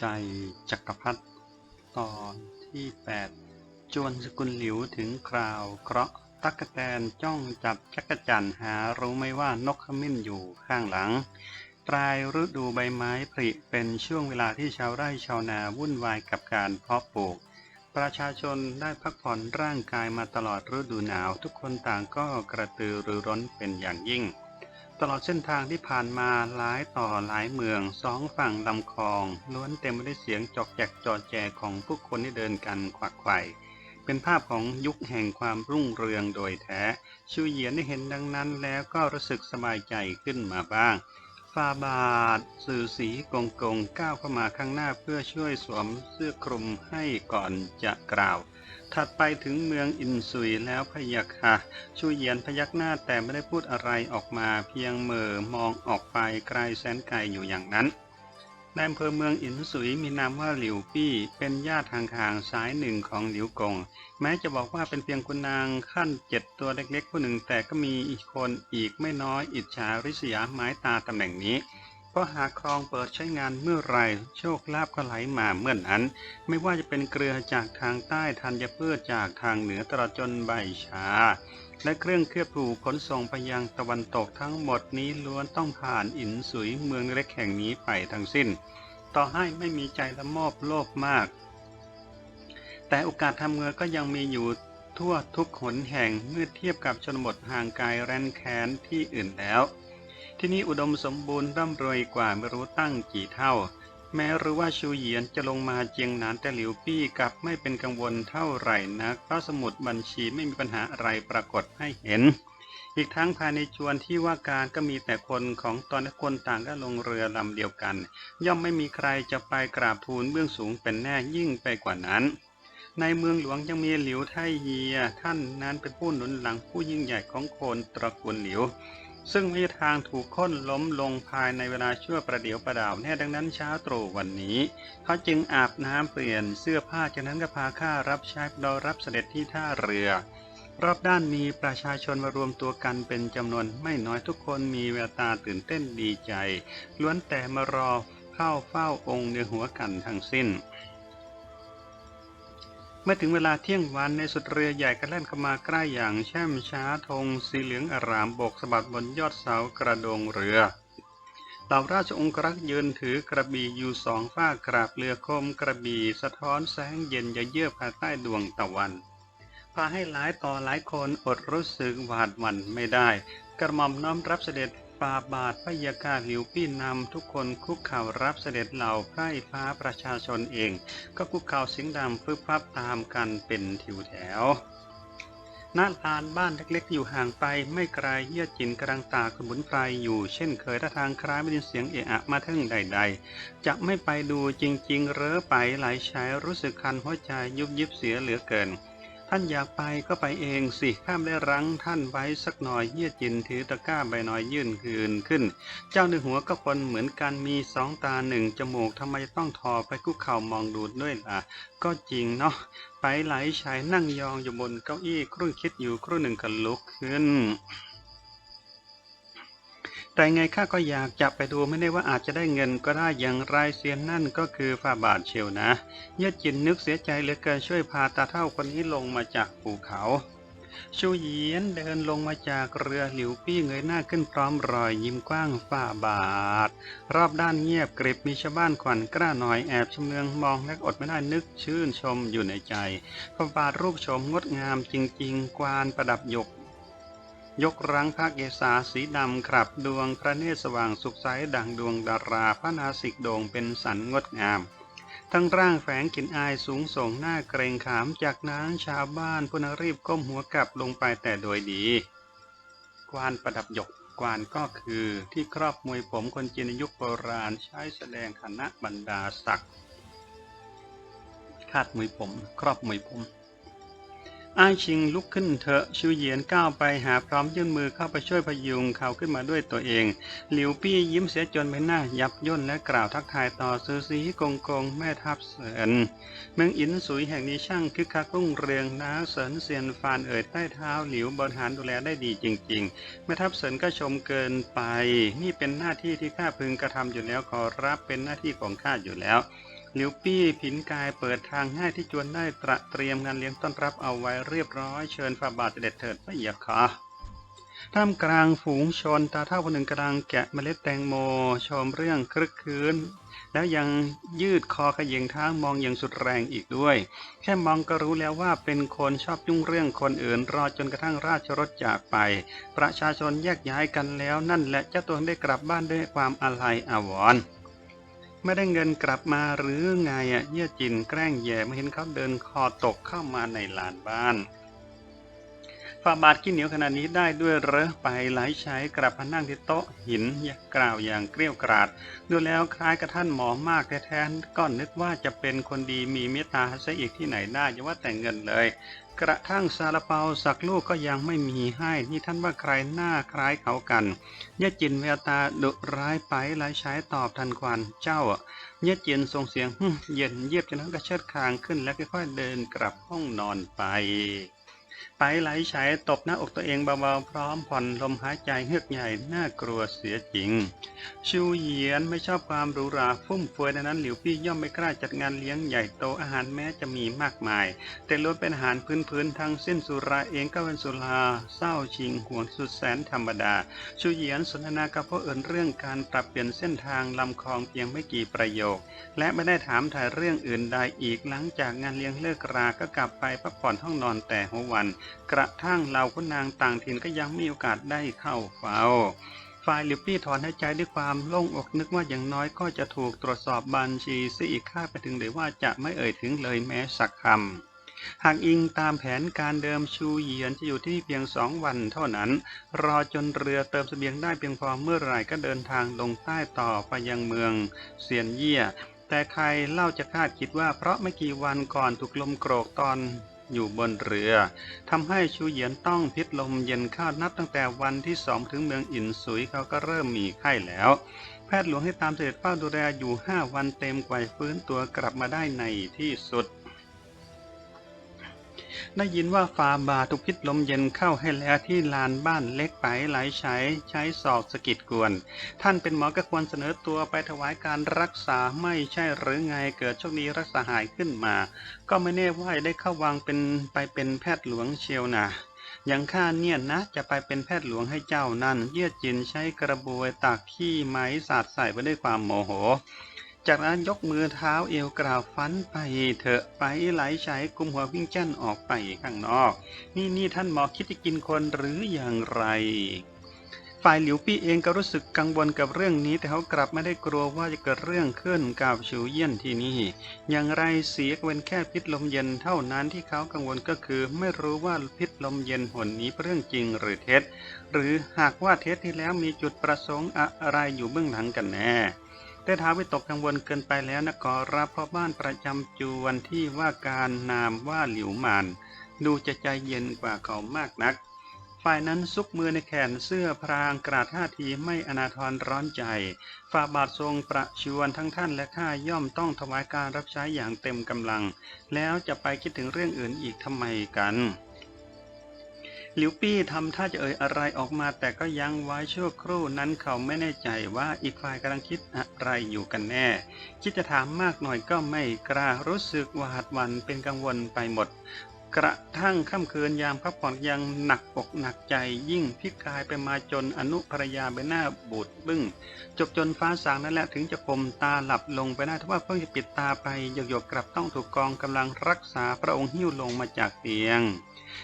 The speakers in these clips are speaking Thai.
ชัยจักรพรรดิตอนที่ 8 จวนสกุลหลิวถึงคราวเคราะห์ตักะแตนจ้องจับจักรจันหารู้ไหมว่านกขมิ้นอยู่ข้างหลังปลายฤดูใบไม้ผลิเป็นช่วงเวลาที่ชาวไร่ชาวนาวุ่นวายกับการเพาะปลูก ประชาชนได้พักผ่อนร่างกายมาตลอดฤดูหนาว ทุกคนต่างก็กระตือรือร้นเป็นอย่างยิ่ง ตลอดเส้นทางที่ผ่านมาหลายต่อหลายเมืองสองฝั่งลำคลอง ล้วนเต็มไปด้วยเสียงจอกแจกจอแจของผู้คนที่เดินกันขวักไขว่เป็นภาพของยุคแห่งความรุ่งเรืองโดยแท้ชูเหยียนได้เห็นดังนั้นแล้วก็รู้สึกสบายใจขึ้นมาบ้างฟาบาทสื่อสีกงกงก้าวเข้ามาข้างหน้าเพื่อช่วยสวมเสื้อคลุมให้ก่อนจะกล่าว ถัดไปถึงเมืองอินซุยแล้วพยักค่ะชูเยียนพยักหน้าแต่ไม่ได้พูดอะไรออกมาเพียงเหม่อมองออกไปไกลแสนไกลอยู่อย่างนั้นในอำเภอเมืองอินซุยมีนามว่าหลิวปี้เป็นญาติห่างๆสายหนึ่งของหลิวกง แม้จะบอกว่าเป็นเพียงคุณนางขั้นเจ็ดตัวเล็กๆผู้หนึ่งแต่ก็มีอีกคนอีกไม่น้อยอิจฉาริษยาไม้ตาตำแหน่งนี้ เพราะหากครองเปิดใช้งานเมื่อไรโชคลาภก็ไหลมาเมื่อนนั้น ไม่ว่าจะเป็นเกลือจากทางใต้ธัญพืชจากทางเหนือตลอดจนใบชา และเครื่องเคลือบผูขนส่งไปยังตะวันตกทั้งหมดนี้ล้วนต้องผ่านอินสุยเมืองเล็กแห่งนี้ไปทั้งสิ้น ต่อให้ไม่มีใจละโมบโลภมาก แต่โอกาสทำเงินก็ยังมีอยู่ทั่วทุกหนแห่งเมื่อเทียบกับชนบทห่างไกลแรนแค้นที่อื่นแล้ว ที่นี่อุดมสมบูรณ์ร่ำรวยกว่าไม่รู้ตั้งกี่เท่า แม้รู้ว่าชูเหยียนจะลงมาเจียงหนานแต่หลิวปี้กลับไม่เป็นกังวลเท่าไหร่นักเพราะสมุดบัญชีไม่มีปัญหาอะไรปรากฏให้เห็น อีกทั้งภายในจวนที่ว่าการก็มีแต่คนของตอนและคนต่างก็ลงเรือลำเดียวกัน ย่อมไม่มีใครจะไปกราบทูลเบื้องสูงเป็นแน่ยิ่งไปกว่านั้นในเมืองหลวงยังมีหลิวไทเฮีย ท่านนั้นเป็นผู้หนุนหลังผู้ยิ่งใหญ่ของคนตระกูลหลิว ซึ่งมีทางถูกค้นล้มลงภายในเวลาชั่วประเดี๋ยวประดาวแน่ดังนั้นเช้าตรู่วันนี้ เขาจึงอาบน้ำเปลี่ยนเสื้อผ้าจากนั้นก็พาข้ารับใช้รอรับเสด็จที่ท่าเรือ รอบด้านมีประชาชนมารวมตัวกันเป็นจำนวนไม่น้อยทุกคนมีแววตาตื่นเต้นดีใจ ล้วนแต่มารอเข้าเฝ้าองค์เนือหัวกันทั้งสิ้น เมื่อถึงเวลาเที่ยงวันในสุดเรือใหญ่ก็แล่นเข้ามาใกล้อย่างแช่มช้าธงสีเหลืองอารามโบกสะบัดบนยอดเสากระโดงเรือเหล่าราชองครักษ์ยืนถือกระบี่อยู่สองฝ้ากราบเรือคมกระบี่สะท้อนแสงเย็นยเยือกภายใต้ดวงตะวัน พาให้หลายต่อหลายคนอดรู้สึกหวาดหวั่นไม่ได้ กระหม่อมน้อมรับเสด็จ ฟาบาทพยากาหลิวปี้นำทุกคนคุกเข่ารับเสด็จเหล่าไพร่ฟ้าประชาชนเอง ก็คุกเข่าเสียงดังฟึบฟับตามกันเป็นทิวแถวหน้าลานบ้านเล็กๆ อยู่ห่างไปไม่ไกลเยี่ยจินกำลังตากสมุนไพรอยู่เช่นเคยท่าทางคล้ายไม่ได้เสียงเอะอะมาทั้งใด ๆ จะไม่ไปดูจริงๆเร้อไปหลายชายรู้สึกคันหัวใจยุบยิบเสียเหลือเกิน ท่านอยากไปก็ไปเองสิข้ามได้รั้งท่านไว้สักหน่อยเยี่ยจินถือตะกร้าใบน้อยยื่นคืนขึ้น เจ้าในหัวก็คนเหมือนกันมีสองตาหนึ่งจมูกทำไมต้องทอไปคุกเข่ามองดูด้วยล่ะ ก็จริงเนาะไปไหลชายนั่งยองอยู่บนเก้าอี้ครุ่นคิดอยู่ครู่หนึ่งก็ลุกขึ้น แต่ไงข้าก็อยากจะไปดูไม่ได้ว่าอาจจะได้เงินก็ได้อย่างไรเสียนนั่นก็คือฝ่าบาทเชียวนะเยี่ยจินนึกเสียใจเหลือเกินช่วยพาตาเท่าคนนี้ลงมาจากภูเขาชูเยียนเดินลงมาจากเรือหลิวปี้เงยหน้าขึ้นพร้อมรอยยิ้มกว้างฝ่าบาท รอบด้านเงียบกริบมีชาวบ้านขวัญกล้าหน่อยแอบชมเลืองมองและอดไม่ได้นึกชื่นชมอยู่ในใจฝ่าบาทรูปชมงดงามจริง ๆ กวานประดับหยก ยกรังภาคเกษาสีดำครับดวงพระเนตรสว่างสุขใสดังดวงดาราพระนาสิกโด่งเป็นสันงดงาม ทั้งร่างแฝงกลิ่นอายสูงส่งหน้าเกรงขามจากนั้นชาวบ้านพุนรีบก้มหัวกลับลงไปแต่โดยดี กวานประดับหยกกวานก็คือที่ครอบมวยผมคนจีนในยุคโบราณใช้แสดงคณะบรรดาศักดิ์คาดมวยผม ครอบมวยผม อ้ายชิงลุกขึ้นเถอะชูเหยียนก้าวไปหาพร้อมยื่นมือเข้าไปช่วยพยุงเขาขึ้นมาด้วยตัวเอง หลิวปี้ยิ้มเสียจนใบหน้ายับย่นและกล่าวทักทายต่อซื้อสีกงกงแม่ทัพเสินเมืองอินสุยแห่งนี้ช่างคึกคักรุ่งเรืองน้าเสินเซียนฟานเอ่ยใต้เท้าหลิวบริหารดูแลได้ดีจริง ๆ แม่ทัพเสินก็ชมเกินไป นี่เป็นหน้าที่ที่ข้าพึงกระทำอยู่แล้วขอรับเป็นหน้าที่ของข้าอยู่แล้ว หลิวปี้ผินกายเปิดทางให้ที่จวนได้ตระเตรียมงานเลี้ยงต้อนรับเอาไว้เรียบร้อยเชิญฝ่าบาทเสด็จเถิดพระเอียค่ะท่ามกลางฝูงชนตาเท่าคนหนึ่งกำลังแกะเมล็ดแตงโม ชมเรื่องคลึกคืน แล้วยังยืดคอขยิงท้ามองอย่างสุดแรงอีกด้วย แค่มองก็รู้แล้วว่าเป็นคนชอบยุ่งเรื่องคนอื่น รอจนกระทั่งราชรถจากไป ประชาชนแยกย้ายกันแล้วนั่นแหละเจ้าตัวได้กลับบ้านด้วยความอาลัยอาวรณ์ ไม่ได้เงินกลับมาหรือไงอะเยี่ยจินแกล้งแย่ไม่เห็นเขาเดินคอตกเข้ามาในลานบ้านฝ่าบาทขี้เหนียวขนาดนี้ได้ด้วยเหรอไปไหลใช้กลับมานั่งที่โต๊ะหินยกกล่าวอย่างเกลี้ยวกราด ดูแล้วคล้ายกับท่านหมอมากแท้ๆก็นึกว่าจะเป็นคนดีมีเมตตาซะอีกที่ไหนได้อย่าว่าแต่เงินเลย กระทั่งซาลาเปาสักลูกก็ยังไม่มีให้ นี่ท่านว่าใครหน้าคล้ายเขากันเยจินเวตาดุร้ายไปหลายใช้ตอบทันควันเจ้าอะเยจินส่งเสียงเย็นเยียบจนนั้นก็เชิดคางขึ้น แล้วค่อยๆเดินกลับห้องนอนไป ไปไหลใช้ตบหน้าอกตัวเองเบาๆ พร้อมผ่อนลมหายใจเฮือกใหญ่ น่ากลัวเสียจริงชูเหยียนไม่ชอบความหรูหราฟุ่มเฟือยดังนั้นหลิวปี้ย่อมไม่กล้าจัดงานเลี้ยงใหญ่โตอาหารแม้จะมีมากมาย แต่ล้วนเป็นอาหารพื้นๆทั้งสิ้นสุราเองก็เป็นสุราเศร้าชิงห่วนสุดแสนธรรมดาชูเหยียนสนทนากับพ่อเอิญเรื่องการปรับเปลี่ยนเส้นทางลำคลองเพียงไม่กี่ประโยค และไม่ได้ถามถ่ายเรื่องอื่นใดอีกหลังจากงานเลี้ยงเลิกราก็กลับไปพักผ่อนห้องนอนแต่หัววันกระทั่งเหล่าคุณนางต่างถิ่นก็ยังมีโอกาสได้เข้าเฝ้าฝ่ายลิปปี้ถอนหายใจด้วยความโล่งอกนึกว่าอย่างน้อยก็จะถูกตรวจสอบบัญชีซิอีกค่าไปถึงเลยว่าจะไม่เอ่ยถึงเลยแม้สักคำหากอิงตามแผนการเดิมชูเหยียนจะอยู่ที่เพียงสองวันเท่านั้น รอจนเรือเติมเสบียงได้เพียงพอเมื่อไหร่ก็เดินทางลงใต้ต่อไปยังเมืองเซียนเยี่ย แต่ใครเล่าจะคาดคิดว่าเพราะไม่กี่วันก่อนถูกลมโกรกตอน อยู่บนเรือทำให้ชูเหยียนต้องพิษลมเย็นข้าวนับตั้งแต่วันที่สองถึงเมืองอินสุยเขาก็เริ่มมีไข้แล้ว แพทย์หลวงให้ตามเสด็จเฝ้าดูแลอยู่ห้าวันเต็มกว่าฟื้นตัวกลับมาได้ในที่สุด ได้ยินว่าฟาบาถูกพิษลมเย็นเข้าให้แล้วที่ลานบ้านเล็กไปไหลใช้ใช้ศอกสะกิดกวน ท่านเป็นหมอก็ควรเสนอตัวไปถวายการรักษาไม่ใช่หรือไงเกิดโชคดีรักษาหายขึ้นมา ก็ไม่แน่ว่าได้เข้าวังเป็นไปเป็นแพทย์หลวงเชียวนะอย่างข้าเนี่ยนะ จะไปเป็นแพทย์หลวงให้เจ้านั่น เยือดจินใช้กระบวยตักขี้ไม้สาดใส่ไปด้วยความโมโห จากนั้นยกมือเท้าเอวกล่าวฟันไปเถอะไปไหลใช้กุมหัววิ่งแจ้นออกไปข้างนอก นี่นี่ท่านหมอคิดจะกินคนหรืออย่างไร ฝ่ายหลิวปี้เองก็รู้สึกกังวลกับเรื่องนี้ แต่เขากลับไม่ได้กลัวว่าจะเกิดเรื่องขึ้นกับชูเยี่ยนที่นี่ อย่างไรเสียก็เป็นแค่พิษลมเย็นเท่านั้นที่เขากังวลก็คือ ไม่รู้ว่าพิษลมเย็นหนนี้เป็นเรื่องจริงหรือเท็จ หรือหากว่าเท็จที่แล้วมีจุดประสงค์อะไรอยู่เบื้องหลังกันแน่ แต่ท้าวิตกกังวลเกินไปแล้วนะขอรับพ่อบ้านประจำจวนที่ว่าการนามว่าหลิวหมาน ดูจะใจเย็นกว่าเขามากนัก ฝ่ายนั้นซุกมือในแขนเสื้อพรางกราดท่าทีไม่อนาทรร้อนใจ ฝ่าบาททรงประชวนทั้งท่านและข้าย่อมต้องถวายการรับใช้อย่างเต็มกำลัง แล้วจะไปคิดถึงเรื่องอื่นอีกทำไมกัน หลิวปี้ทำท่าจะเอ่ยอะไรออกมาแต่ก็ยังไว้ชั่วครู่นั้นเขาไม่แน่ใจว่าอีกฝ่ายกำลังคิดอะไรอยู่กันแน่ คิดจะถามมากหน่อยก็ไม่กล้ารู้สึกหวาดหวั่นเป็นกังวลไปหมด กระทั่งค่ำคืนยามพักผ่อนยังหนักอกหนักใจยิ่งพิกายไปมาจนอนุภรยาใบหน้าบูดบึ้ง จบจนฟ้าสางนั่นแหละถึงจะคมตาหลับลงไปได้ทว่าเพิ่งจะปิดตาไปหยกๆกลับต้องถูกกองกำลังรักษาพระองค์หิ้วลงมาจากเตียง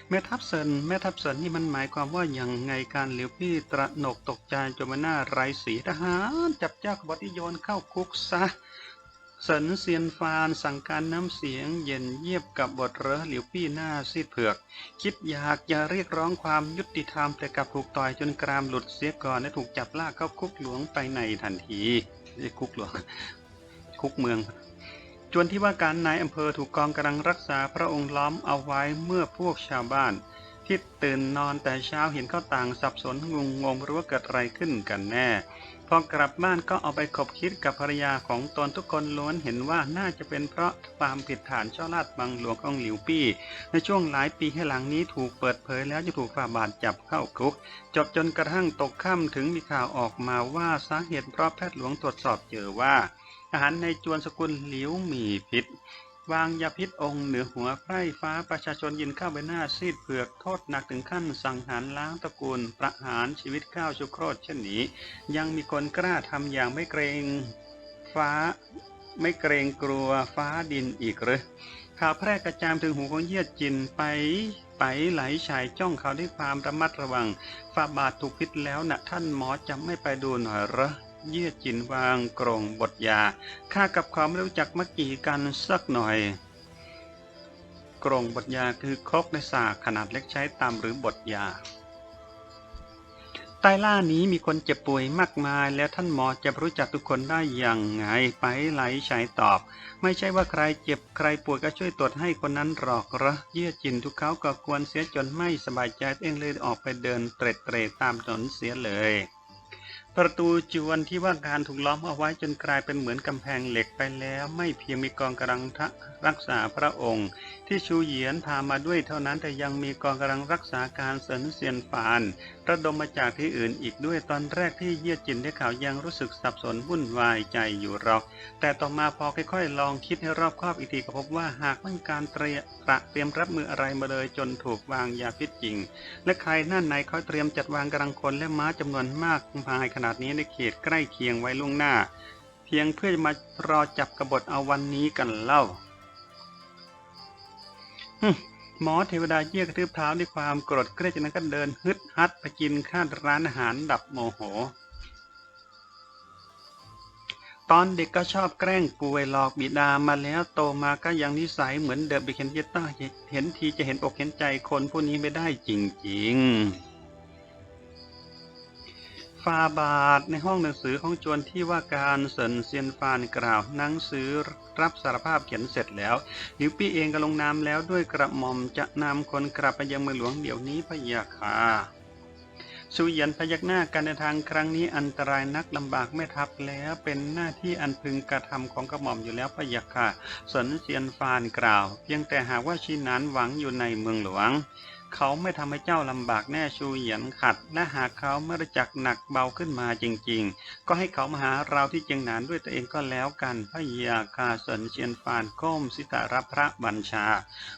แม่ทัพเซินแม่ทัพเซินนี่มันหมายความว่าอย่างไงการเหลียวพี่ตระหนกตกใจจนมาหน้าไรสีทหารจับเจ้าขบฏโยนเข้าคุกซะเสินเซียนฟานสั่งการน้ำเสียงเย็นเยียบกับบทเรอหลิวปี้หน้าซีดเผือก คิดอยากจะเรียกร้องความยุติธรรมแต่กลับถูกต่อยจนกรามหลุดเสียก่อนและถูกจับลากเข้าคุกหลวงไปในทันทีใช่คุกหลวงคุกเมือง จวนที่ว่าการนายอำเภอถูกกองกำลังรักษาพระองค์ล้อมเอาไว้เมื่อพวกชาวบ้าน ที่ตื่นนอนแต่เช้าเห็นเขาต่างสับสนงงงงรู้ว่าเกิดอะไรขึ้นกันแน่ พอกลับบ้านก็เอาไปขบคิดกับภรรยาของตนทุกคนล้วนเห็นว่าน่าจะเป็นเพราะความผิดฐานช่อลาดบังหลวงของหลิวปี้ ในช่วงหลายปีให้หลังนี้ถูกเปิดเผยแล้วจะถูกฝ่าบาทจับเข้าคุก จบจนกระทั่งตกค่ำถึงมีข่าวออกมาว่าสาเหตุเพราะแพทย์หลวงตรวจสอบเจอว่า อาหารในจวนสกุลหลิวมีพิษ วางยาพิษองค์เหนือหัวไพร่ฟ้าประชาชนยินเข้าไปหน้าซีดเผือกโทษหนักถึงขั้นสังหารล้างตระกูลประหารชีวิตข้าวชุโครธเช่นนี้ ยังมีคนกล้าทำอย่างไม่เกรงฟ้าไม่เกรงกลัวฟ้าดินอีกหรือข่าวแพร่กระจายถึงหูของเยียดจินไปไปไหลฉายจ้องเขาด้วยความระมัดระวังฝ่าบาทถูกพิษแล้วนะท่านหมอจะไม่ไปดูหน่อยเหรอ เยียดจินวางกรงบทยาข้ากับเขาไม่รู้จักมักกี่กันสักหน่อย กรงบทยาคือครกในสากขนาดเล็กใช้ตามหรือบทยาใต้ล่านี้มีคนเจ็บป่วยมากมาย แล้วท่านหมอจะรู้จักทุกคนได้อย่างไงไปไหลฉายตอบ ไม่ใช่ว่าใครเจ็บใครป่วยก็ช่วยตรวจให้คนนั้นหรอกหรอเยี่ยจินทุกเขาก็ควรเสียจนไม่สบายใจเองเลยออกไปเดินเตร็ดเตรตามถนนเสียเลย ประตูจวนที่ว่าการถูกล้อมเอาไว้จนกลายเป็นเหมือนกำแพงเหล็กไปแล้ว ไม่เพียงมีกองกำลังทะรักษาพระองค์ ที่ชูเหยียนพามาด้วยเท่านั้นแต่ยังมีกองกำลังรักษาการเสนเซียนฟานระดมมาจากที่อื่นอีกด้วยตอนแรกที่เยี่ยจินได้ข่าวยังรู้สึกสับสนวุ่นวายใจอยู่หรอก แต่ต่อมาพอค่อยๆ ลองคิดให้รอบคอบอีกทีก็พบว่าหากไม่มีการเตรียระเตรียมรับมืออะไรมาเลยจนถูกวางยาพิษจริง และใครนั่นไหนเขาเตรียมจัดวางกำลังคนและม้าจำนวนมากมายขนาดนี้ในเขตใกล้เคียงไว้ล่วงหน้า เพียงเพื่อจะมารอจับกบฏเอาวันนี้กันเล่าฮึ่มหมอเทวดาเยี่ยกระทืบเท้าด้วยความโกรธเกลียดจากนั้นก็เดินฮึดฮัดไปกินข้าวร้านอาหารดับโมโห ตอนเด็กก็ชอบแกล้งป่วยหลอกบิดามาแล้วโตมาก็ยังนิสัยเหมือนเดิมไปเห็นเยต้าเห็นทีจะเห็นอกเห็นใจคนผู้นี้ไม่ได้จริง ๆ ฟาบาทในห้องหนังสือของจวนที่ว่าการเซินเซียนฟานกล่าว หนังสือรับสารภาพเขียนเสร็จแล้วลิวปี้เองก็ลงนามแล้วด้วยกระหม่อมจะนำคนกลับไปยังเมืองหลวงเดี๋ยวนี้พะยาค่ะสุเยันพยักหน้าการเดินทางครั้งนี้อันตรายนักลำบากไม่ทับแล้วเป็นหน้าที่อันพึงกระทำของกระหม่อมอยู่แล้วพะยะค่ะสนเซียนฟานกล่าว เพียงแต่หากว่าชินานหวังอยู่ในเมืองหลวง เขาไม่ทำให้เจ้าลำบากแน่ชูเหยียนขัด และหากเขาไม่รู้จักหนักเบาขึ้นมาจริงๆ ก็ให้เขามาหาเราที่เจียงหนานด้วยตัวเองก็แล้วกัน พระยาค่ะสนเซียนฟานก้มสิตารับพระบัญชา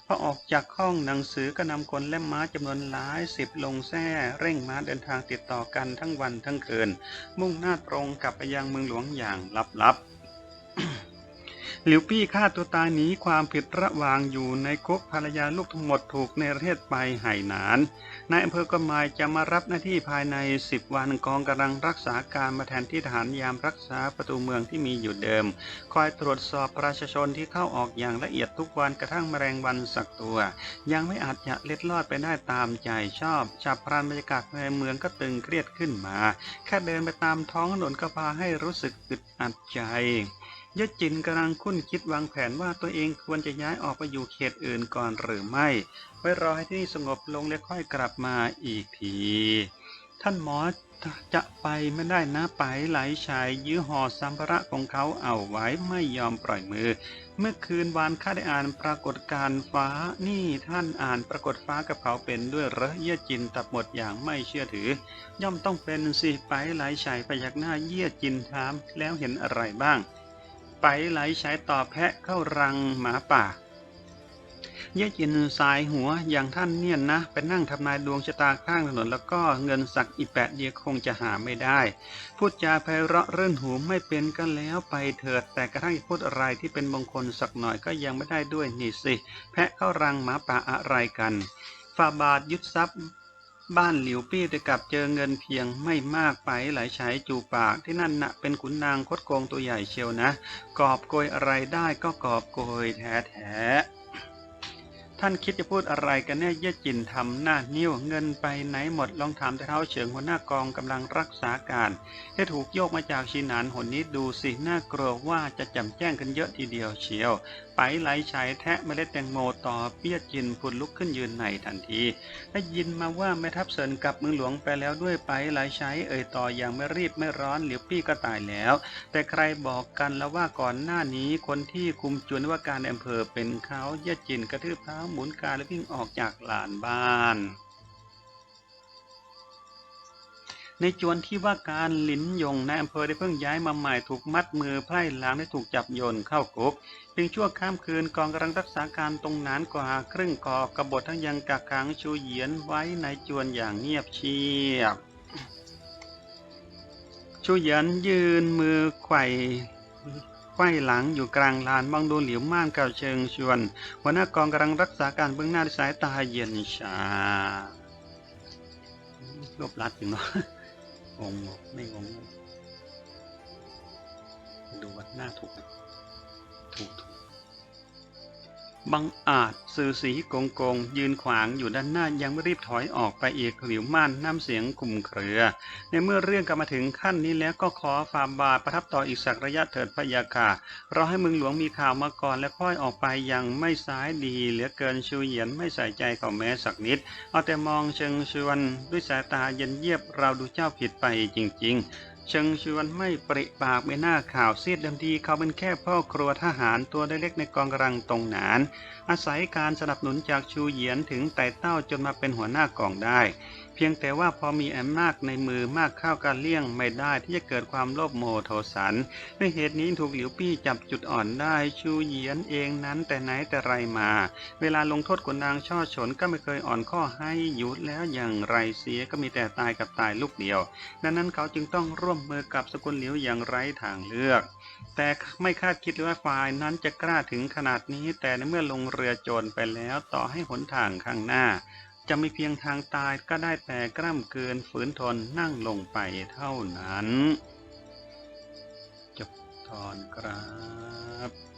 พอออกจากห้องหนังสือก็นำคนและม้าจำนวนหลายสิบลงแท่เร่งม้าเดินทางติดต่อกันทั้งวันทั้งคืน มุ่งหน้าตรงกลับไปยังเมืองหลวงอย่างลับๆ หลิวปี้ฆ่าตัวตายหนีความผิดระหว่างอยู่ในคุกภรรยาลูกทั้งหมดถูกในประเทศไปไห่หนานนายอำเภอกมายจะมารับหน้าที่ภายใน 10 วันกองกำลังรักษาการมาแทนที่ทหารยามรักษาประตูเมืองที่มีอยู่เดิม คอยตรวจสอบประชาชนที่เข้าออกอย่างละเอียดทุกวันกระทั่งแมลงวันสักตัว ยังไม่อาจจะเล็ดลอดไปได้ตามใจชอบฉับพลันบรรยากาศในเมืองก็ตึงเครียดขึ้นมา แค่เดินไปตามท้องถนนก็พาให้รู้สึกอึดอัดใจ ยศจินกำลังคุ้นคิดวางแผนว่าตัวเองควรจะย้ายออกไปอยู่เขตอื่นก่อนหรือไม่ ไว้รอให้ที่นี่สงบลงแล้วค่อยกลับมาอีกที ท่านหมอจะไปไม่ได้นะไปไหลชาย ยื้อห่อสัมภาระของเขาเอาไว้ไม่ยอมปล่อยมือ เมื่อคืนวานข้าได้อ่านปรากฏการณ์ฟ้านี่ท่านอ่านปรากฏฟ้ากับเขาเป็นด้วยเหรอเยี่ยจินตับหมดอย่างไม่เชื่อถือ ย่อมต้องเป็นสิไปไหลชายพยักหน้าเยี่ยจินถามแล้วเห็นอะไรบ้าง ไปไหลใช้ต่อแพะเข้ารังหมาป่า เย่จินสายหัวอย่างท่านเนี่ยนะไปนั่งทำนายดวงชะตาข้างถนนแล้วก็เงินสักอีแปดเดียวคงจะหาไม่ได้ พูดจาไพเราะเรื่นหูไม่เป็นก็แล้วไปเถิด แต่กระทั่งพูดอะไรที่เป็นมงคลสักหน่อยก็ยังไม่ได้ด้วยนี่สิ แพะเข้ารังหมาป่าอะไรกันฟาบาทยึดทรัพย์ บ้านหลิวปี้แต่กลับเจอเงินเพียงไม่มากไปหลายใช้จูปากที่นั่นน่ะเป็นขุนนางคดโกงตัวใหญ่เชียวนะ กอบโกยอะไรได้ก็กอบโกยแท้แท้ท่านคิดจะพูดอะไรกันแน่เย่จินทำหน้านิ้วเงินไปไหนหมดลองถามแต่เท้าเฉิงหัวหน้ากองกำลังรักษาการที่ถูกโยกมาจากชินานหนนี้ดูสิน่ากลัวว่าจะจำแจ้งกันเยอะทีเดียวเชียวไปไหลฉายแทะเมล็ดแตงโมต่อเปี้ยจินผุดลุกขึ้นยืนในทันที ได้ยินมาว่าแม่ทัพเซินกลับเมืองหลวงไปแล้วด้วยไปไหลายใช้เอ่ยต่ออย่างไม่รีบไม่ร้อนเหลียวปี้ก็ตายแล้ว แต่ใครบอกกันแล้วว่าก่อนหน้านี้คนที่คุมจวนว่าการอำเภอเป็นเขาเย่ยจินกระทืบเท้าหมุนการและวิ่งออกจากหลานบ้าน ในจวนที่ว่าการหลินยงในอำเภอได้เพิ่งย้ายมาใหม่ถูกมัดมือไพร่หลังได้ถูกจับโยนเข้าคุกเพียงชั่วข้ามคืนกองกำลังรักษาการตรงนั้นกว่าครึ่งกอกบฏทั้งยังกักขังชูเหยียนไว้ในจวนอย่างเงียบเชียบ ชูเหยียนยืนมือไขว่ไขว้หลังอยู่กลางลานมองดูเหลิวม่านเกับเชิงชวนหัวหน้ากองกำลังรักษาการเบื้องหน้าด้วยสายตาเย็นชารบลัดอยู่เนาะ งงไม่งงดูวัดหน้าถูก ถูกถูก บังอาจสื่อสีโกงโกง ยืนขวางอยู่ด้านหน้ายังไม่รีบถอยออกไปอีกหลิวม่านน้ำเสียงกลุ่มเครือ ในเมื่อเรื่องกลับมาถึงขั้นนี้แล้วก็ขอฝ่าบาประทับต่ออีกสักระยะเถิดพยาค่ะเราให้มึงหลวงมีข่าวมาก่อนและค่อยออกไปยังไม่สายดี เหลือเกินชูเหยียนไม่ใส่ใจเขาแม้สักนิด เอาแต่มองเชิงชวนด้วยสายตาเย็นเยียบเราดูเจ้าผิดไปจริง ๆ เชิงชวนไม่ปริปากไม่น่าข่าวเสียดเดิมทีเขาเป็นแค่พ่อครัวทหารตัวเล็กๆในกองกำลังตรงหนาน อาศัยการสนับสนุนจากชูเหยียนถึงไต่เต้าจนมาเป็นหัวหน้ากองได้เพียงแต่ว่าพอมีอำนาจในมือมากเข้าการเลี่ยงไม่ได้ที่จะเกิดความโลภโมโหโทสันด้วยเหตุนี้ถูกหลิวปี้จับจุดอ่อนได้ชูเหยียนเองนั้นแต่ไหนแต่ไรมา เวลาลงโทษคนนางช่อฉนก็ไม่เคยอ่อนข้อให้หยุดแล้วอย่างไรเสียก็มีแต่ตายกับตายลูกเดียว ดังนั้นเขาจึงต้องร่วมมือกับสกุลเหลียวอย่างไร้ทางเลือก แต่ไม่คาดคิดเลยว่าฝ่ายนั้นจะกล้าถึงขนาดนี้ แต่ในเมื่อลงเรือโจรไปแล้วต่อให้หนทางข้างหน้า จะมีเพียงทางตายก็ได้แต่กล้ำเกินฝืนทนนั่งลงไปเท่านั้น จบตอนครับ